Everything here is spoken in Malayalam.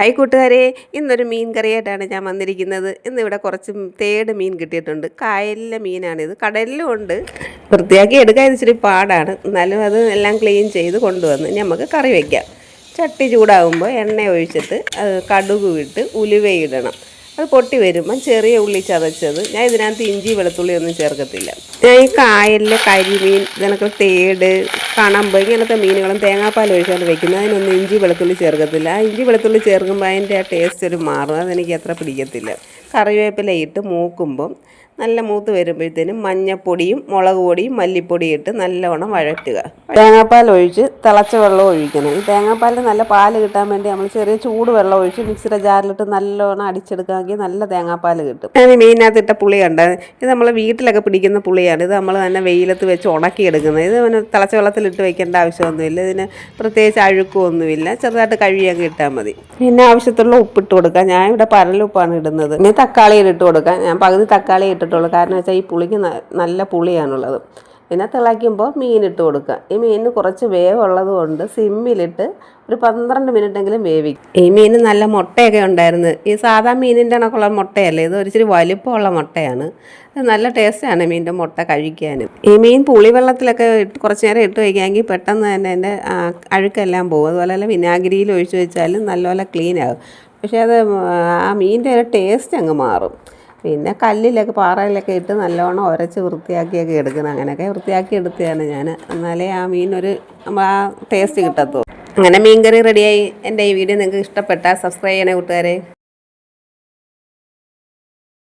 ഹായ് കൂട്ടുകാരെ. ഇന്നൊരു മീൻ കറിയായിട്ടാണ് ഞാൻ വന്നിരിക്കുന്നത്. ഇന്നിവിടെ കുറച്ച് തേട് മീൻ കിട്ടിയിട്ടുണ്ട്. കായലിലെ മീനാണിത്. കടലിലും ഉണ്ട്. വൃത്തിയാക്കി എടുക്കാൻ ഇച്ചിരി പാടാണ്. എന്നാലും അത് എല്ലാം ക്ലീൻ ചെയ്ത് കൊണ്ടുവന്ന് നമുക്ക് കറി വയ്ക്കാം ചട്ടി ചൂടാകുമ്പോൾ എണ്ണ ഒഴിച്ചിട്ട് അത് കടുക് വിട്ട് ഉലുവയിടണം അത് പൊട്ടി വരുമ്പം ചെറിയ ഉള്ളി ചതച്ചത്. ഞാൻ ഇതിനകത്ത് ഇഞ്ചി വെളുത്തുള്ളി ഒന്നും ചേർക്കത്തില്ല. ഞാൻ ഈ കായലിലെ കരിമീൻ ഇതിനൊക്കെ തേട് കണമ്പ് ഇങ്ങനത്തെ മീനുകളും തേങ്ങാപ്പാൽ ഒഴിച്ചാണ് വെക്കുന്നത് അതിനൊന്നും ഇഞ്ചി വെളുത്തുള്ളി ചേർക്കത്തില്ല. ആ ഇഞ്ചി വെളുത്തുള്ളി ചേർക്കുമ്പോൾ അതിന്റെ ആ ടേസ്റ്റ് ഒരു മാറും. അതെനിക്ക് അത്ര പിടിക്കത്തില്ല. കറിവേപ്പില ഇട്ട് മൂക്കുമ്പം നല്ല മൂത്ത് വരുമ്പോഴത്തേനും മഞ്ഞപ്പൊടിയും മുളക് പൊടിയും മല്ലിപ്പൊടിയും ഇട്ട് നല്ലവണ്ണം വഴറ്റുക. തേങ്ങാപ്പാൽ ഒഴിച്ച് തിളച്ച വെള്ളം ഒഴിക്കണം. ഈ തേങ്ങാപ്പാലിൽ നല്ല പാൽ കിട്ടാൻ വേണ്ടി നമ്മൾ ചെറിയ ചൂട് വെള്ളം ഒഴിച്ച് മിക്സിയുടെ ജാറിലിട്ട് നല്ലവണ്ണം അടിച്ചെടുക്കാമെങ്കിൽ നല്ല തേങ്ങാപ്പാൽ കിട്ടും. ഞാൻ ഈ ഇട്ട പുളി കണ്ട ഇത് നമ്മൾ വീട്ടിലൊക്കെ പിടിക്കുന്ന പുളിയാണ്. ഇത് നമ്മൾ തന്നെ വെയിലത്ത് വെച്ച് ഉണക്കിയെടുക്കുന്നത്. ഇത് പിന്നെ തിളച്ച വെള്ളത്തിലിട്ട് വെക്കേണ്ട ആവശ്യമൊന്നുമില്ല. ഇതിന് പ്രത്യേകിച്ച് അഴുക്കൊന്നുമില്ല. ചെറുതായിട്ട് കഴുകിയൊക്കെ ഇട്ടാൽ മതി. പിന്നെ ആവശ്യത്തുള്ള ഉപ്പിട്ട് കൊടുക്കാം. ഞാൻ ഇവിടെ പരലുപ്പാണ് ഇടുന്നത്. പിന്നെ തക്കാളി ഇട്ട് കൊടുക്കാം. ഞാൻ പകുതി തക്കാളി ഇട്ടിട്ടുള്ളൂ. കാരണം വെച്ചാൽ ഈ പുളിക്ക് നല്ല പുളിയാണുള്ളത്. പിന്നെ തിളയ്ക്കുമ്പോൾ മീനിട്ട് കൊടുക്കുക. ഈ മീനിന് കുറച്ച് വേവുള്ളത് കൊണ്ട് സിമ്മിലിട്ട് ഒരു പന്ത്രണ്ട് മിനിറ്റെങ്കിലും വേവിക്കും. ഈ മീൻ നല്ല മുട്ടയൊക്കെ ഉണ്ടായിരുന്നു. ഈ സാധാ മീനിന്റെ കണക്കുള്ള മുട്ടയല്ലേ? ഇത് ഒരിച്ചിരി വലിപ്പമുള്ള മുട്ടയാണ്. നല്ല ടേസ്റ്റാണ് മീനിന്റെ മുട്ട കഴിക്കാനും. ഈ മീൻ പുളിവെള്ളത്തിലൊക്കെ ഇട്ട് കുറച്ച് നേരം ഇട്ട് വയ്ക്കാമെങ്കിൽ പെട്ടെന്ന് തന്നെ ആ, അഴുക്കെല്ലാം പോകും. അതുപോലെ തന്നെ വിനാഗിരിയിൽ ഒഴിച്ച് വെച്ചാലും നല്ലപോലെ ക്ലീൻ ആകും പക്ഷേ അത് ആ മീനിന്റെ ടേസ്റ്റ് അങ്ങ് മാറും. പിന്നെ കല്ലിലൊക്കെ പാറയിലൊക്കെ ഇട്ട് നല്ലോണം ഉരച്ച് വൃത്തിയാക്കിയൊക്കെ എടുക്കണം. അങ്ങനെയൊക്കെ വൃത്തിയാക്കി എടുത്തതാണ് ഞാൻ എന്നാലേ ആ മീനൊരു ആ ടേസ്റ്റ് കിട്ടത്തുള്ളൂ. അങ്ങനെ മീൻ കറി റെഡിയായി എന്റെ ഈ വീഡിയോ നിങ്ങൾക്ക് ഇഷ്ടപ്പെട്ടാൽ സബ്സ്ക്രൈബ് ചെയ്യണേ കൂട്ടുകാരെ.